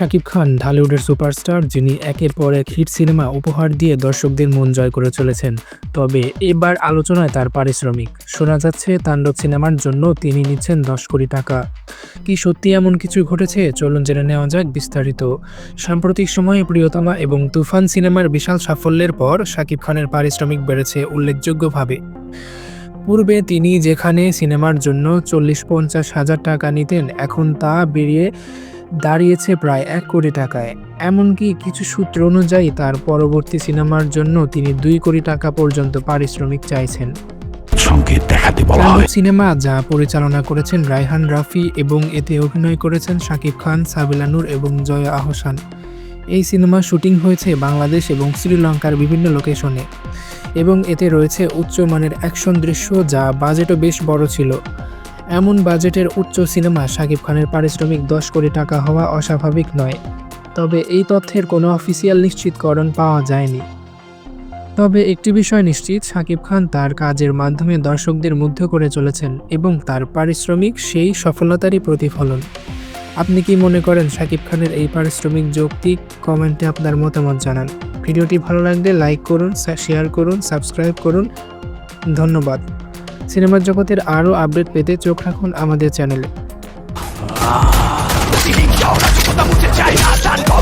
Shakib Khan, ঢালিউডের superstar, যিনি একের পর এক হিট সিনেমা উপহার দিয়ে দর্শকদের মন জয় করে চলেছেন। তবে এবার আলোচনায় তার পারিশ্রমিক। শোনা যাচ্ছে, তাণ্ডব সিনেমার জন্য তিনি নিচ্ছেন দশ কোটি টাকা। কি সত্যি এমন কিছু ঘটেছে? চলুন জেনে নেওয়া যাক বিস্তারিত। সাম্প্রতিক সময়ে প্রিয়তমা এবং তুফান সিনেমার বিশাল সাফল্যের পর শাকিব খানের পারিশ্রমিক বেড়েছে উল্লেখযোগ্যভাবে। পূর্বে তিনি যেখানে সিনেমার জন্য চল্লিশ পঞ্চাশ হাজার টাকা নিতেন, এখন তা বেরিয়ে দাঁড়িয়েছে প্রায় এক কোটি টাকায়। এমনকি কিছু সূত্র অনুযায়ী তার পরবর্তী সিনেমার জন্য তিনি দুই কোটি টাকা পর্যন্ত পারিশ্রমিক চাইছেন। সংকেত দেখাতে বলা হয় সিনেমা যা পরিচালনা করেছেন রায়হান রাফি এবং এতে অভিনয় করেছেন শাকিব খান সাবিলা নূর এবং জয়া আহসান। এই সিনেমা শুটিং হয়েছে বাংলাদেশ এবং শ্রীলঙ্কার বিভিন্ন লোকেশনে এবং এতে রয়েছে উচ্চমানের অ্যাকশন দৃশ্য যা বাজেটও বেশ বড় ছিল। এমন বাজেটের উচ্চ সিনেমা শাকিব খানের পারিশ্রমিক দশ কোটি টাকা হওয়া অস্বাভাবিক নয়। তবে এই তথ্যের কোনো অফিসিয়াল নিশ্চিতকরণ পাওয়া যায়নি। তবে একটি বিষয় নিশ্চিত, শাকিব খান তার কাজের মাধ্যমে দর্শকদের মুগ্ধ করে চলেছেন এবং তার পারিশ্রমিক সেই সফলতারই প্রতিফলন। আপনি কি মনে করেন শাকিব খানের এই পারিশ্রমিক যৌক্তিক? কমেন্টে আপনার মতামত জানান। ভিডিওটি ভালো লাগলে লাইক করুন শেয়ার করুন, সাবস্ক্রাইব করুন। ধন্যবাদ। সিনেমার জগতের আরও আপডেট পেতে চোখ রাখুন আমাদের চ্যানেলে।